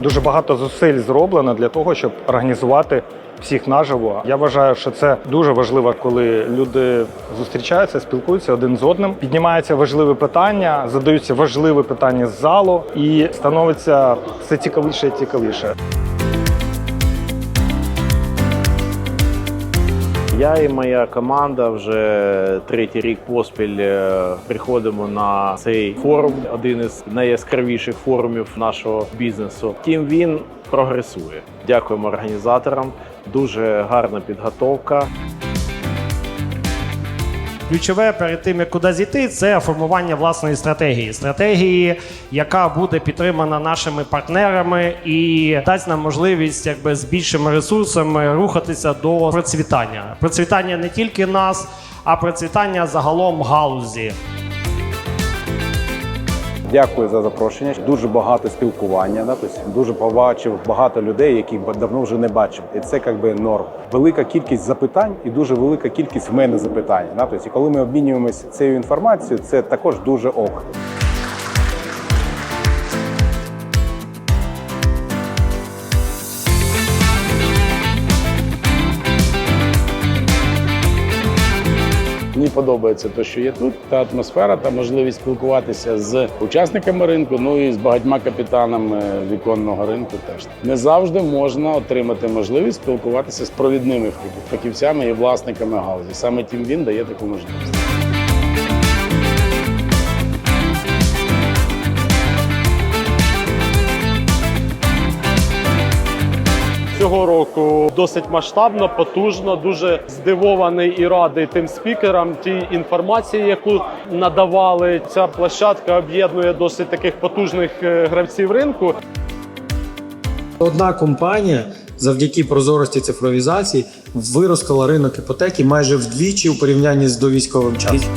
Дуже багато зусиль зроблено для того, щоб організувати всіх наживо. Я вважаю, що це дуже важливо, коли люди зустрічаються, спілкуються один з одним. Піднімаються важливі питання, задаються важливі питання з залу, і становиться все цікавіше і цікавіше. Я і моя команда вже третій рік поспіль е, приходимо на цей форум, один із найяскравіших форумів нашого бізнесу. Втім, він прогресує. Дякуємо організаторам. Дуже гарна підготовка. Ключове перед тим, як куди зійти, це формування власної стратегії. Стратегії, яка буде підтримана нашими партнерами і дасть нам можливість якби з більшими ресурсами рухатися до процвітання. Процвітання не тільки нас, а процвітання загалом галузі. Дякую за запрошення. Дуже багато спілкування. Да? Тобто дуже побачив багато людей, яких давно вже не бачив. І це якби норм. Велика кількість запитань і дуже велика кількість в мене запитань. Да? Тобто, і коли ми обмінюємося цією інформацією, це також дуже ок. Подобається те, що є тут, та атмосфера, та можливість спілкуватися з учасниками ринку, ну і з багатьма капітанами віконного ринку. Теж не завжди можна отримати можливість спілкуватися з провідними фахівцями і власниками галузі. Саме тім він дає таку можливість. Цього року досить масштабно, потужно, дуже здивований і радий тим спікерам, тій інформації, яку надавали. Ця площадка об'єднує досить таких потужних е, гравців ринку. Одна компанія завдяки прозорості цифровізації виростила ринок іпотеки майже вдвічі у порівнянні з довійськовим часом.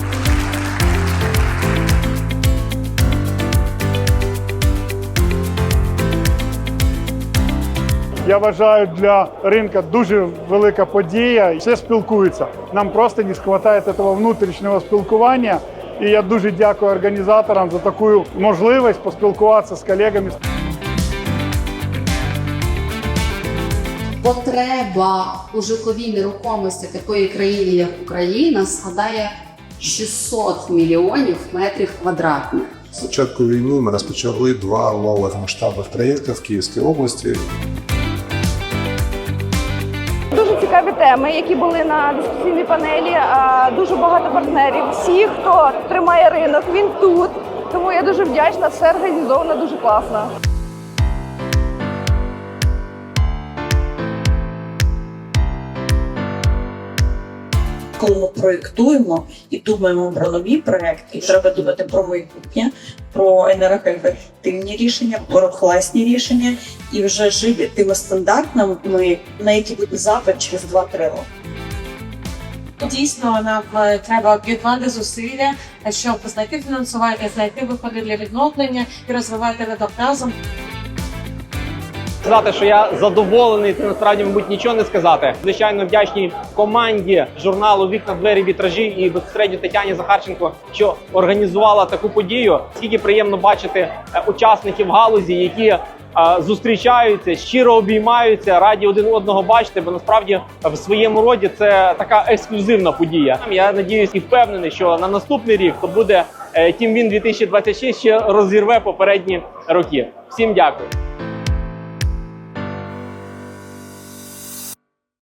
Я вважаю, для ринка дуже велика подія. Все спілкуються. Нам просто не вистачає цього внутрішнього спілкування. І я дуже дякую організаторам за таку можливість поспілкуватися з колегами. Потреба у житловій нерухомості такої країни, як Україна, складає 600 мільйонів метрів квадратних. З початку війни ми розпочали два нових масштабних проєкти в Київській області. Теми, які були на дискусійній панелі. Дуже багато партнерів. Всі, хто тримає ринок, він тут. Тому я дуже вдячна. Все організовано дуже класно. Коли ми проєктуємо і думаємо про нові проекти, і треба думати про майбутнє, про енергоефективні рішення, про класні рішення, і вже жити тими стандартами, на які буде запит через 2-3 роки. Дійсно, нам е, треба об'єднати зусилля, щоб знайти фінансування, знайти виходи для відновлення і розвивати разом. Сказати, що я задоволений, це насправді, мабуть, нічого не сказати. Звичайно, вдячній команді журналу Вікна двері вітражі і безпосередньо Тетяні Захарченко, що організувала таку подію. Скільки приємно бачити е, учасників галузі, які е, зустрічаються, щиро обіймаються, раді один одного бачити, бо насправді в своєму роді це така ексклюзивна подія. Я надіюсь і впевнений, що на наступний рік то буде Team Win 2026 ще розірве попередні роки. Всім дякую.